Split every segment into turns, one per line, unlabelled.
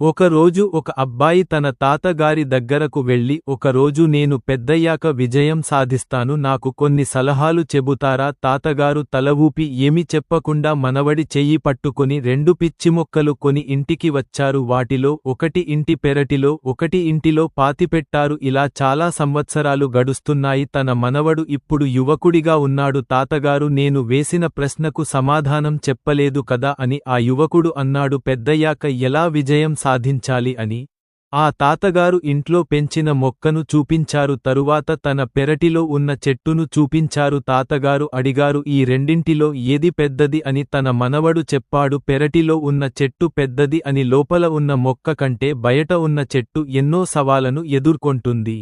ఒకరోజు ఒక అబ్బాయి తన తాతగారి దగ్గరకు వెళ్ళి ఒకరోజు నేను పెద్దయ్యాక విజయం సాధిస్తాను నాకు కొన్ని సలహాలు చెబుతారా? తాతగారు తలవూపి ఏమి చెప్పకుండా మనవడి చెయ్యి పట్టుకొని రెండు పిచ్చిమొక్కలు కొని ఇంటికి వచ్చారు. వాటిలో ఒకటి ఇంటి పెరటిలో ఒకటి ఇంటిలో పాతిపెట్టారు ఇలా చాలా సంవత్సరాలు గడుస్తున్నాయి. తన మనవడు ఇప్పుడు యువకుడిగా ఉన్నాడు. తాతగారు నేను వేసిన ప్రశ్నకు సమాధానం చెప్పలేదు కదా అని ఆ యువకుడు అన్నాడు. పెద్దయ్యాక ఎలా విజయం సాధించాలి అని ఆ తాతగారు ఇంట్లో పెంచిన మొక్కను చూపించారు. తరువాత తన పెరటిలో ఉన్న చెట్టును చూపించారు. తాతగారు అడిగారు ఈ రెండింటిలో ఏది పెద్దది అని? తన మనవడు చెప్పాడు పెరటిలో ఉన్న చెట్టు పెద్దది అని లోపల ఉన్న మొక్క కంటే బయట ఉన్న చెట్టు ఎన్నో సవాలను ఎదుర్కొంటుంది.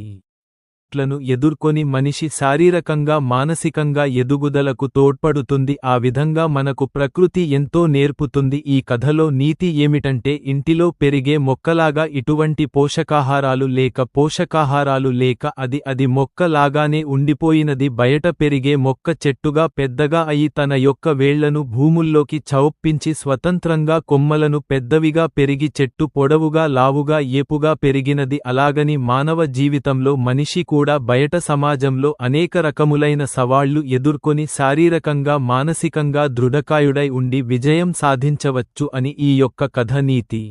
లను ఎదుర్కొని మనిషి శారీరకంగా మానసికంగా ఎదుగుదలకు తోడ్పడుతుంది. ఆ విధంగా మనకు ప్రకృతి ఎంతో నేర్పుతుంది. ఈ కథలో నీతి ఏమిటంటే ఇంటిలో పెరిగే మొక్కలాగా ఇటువంటి పోషకాహారాలు లేక పోషకాహారాలు లేక అది అది మొక్క లాగానే ఉండిపోయినది. బయట పెరిగే మొక్క చెట్టుగా పెద్దగా అయి తన యొక్క వేళ్ళను భూముల్లోకి చౌప్పించి స్వతంత్రంగా కొమ్మలను పెద్దవిగా పెరిగి చెట్టు పొడవుగా లావుగా ఏపుగా పెరిగినది. అలాగని మానవ జీవితంలో మనిషి కూడా బయట సమాజంలో అనేక రకములైన సవాళ్ళు ఎదుర్కొని శారీరకంగా మానసికంగా దృఢకాయుడై ఉండి విజయం సాధించవచ్చు అని ఈ యొక్క కథ నీతి.